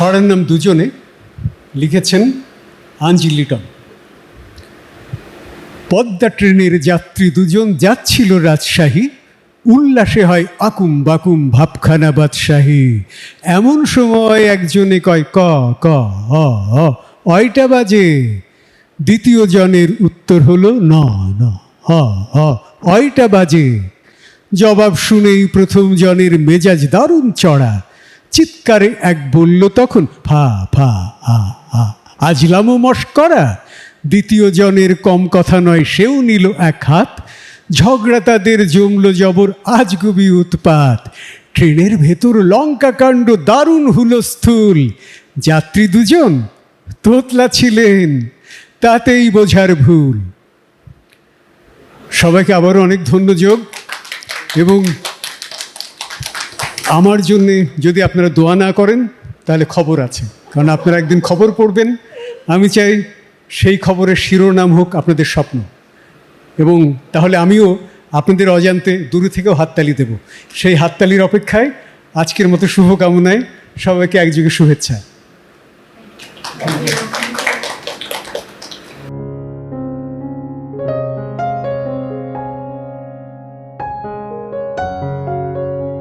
নাম দুজনে লিখেছেন আঞ্জিলিটন পদ্মা ট্রেনের যাত্রী দুজন যাচ্ছিল রাজশাহী। উল্লাসে হয় আকুম বাকুম ভাবখানা বাদশাহী। এমন সময় একজনে কয়, ক ক অয়টা বাজে। দ্বিতীয় জনের উত্তর হলো, ন ন হ হ অয়টা বাজে। জবাব শুনেই প্রথম জনের মেজাজ দারুণ চড়া। চিৎকারে এক বলল তখন, ফা ফা, আ আ। আজলামও মস্করা? দ্বিতীয় জনের কম কথা নয়, সেও নিল এক হাত। ঝগড়া তাদের জমল জবর আজগুবি উৎপাত। ট্রেনের ভেতর লঙ্কা কাণ্ড, দারুণ হুলস্থুল যাত্রী দুজন তোতলা ছিলেন, তাতেই বোঝার ভুল। সবাইকে আবারও অনেক ধন্যযোগ এবং আমার জন্যে যদি আপনারা দোয়া না করেন, তাহলে খবর আছে। কারণ আপনারা একদিন খবর পড়বেন। আমি চাই সেই খবরের শিরোনাম হোক আপনাদের স্বপ্ন। এবং তাহলে আমিও আপনাদের অজান্তে দূরে থেকেও হাততালি দেব। সেই হাততালির অপেক্ষায় আজকের মতো শুভকামনায় সবাইকে একযোগে শুভেচ্ছা।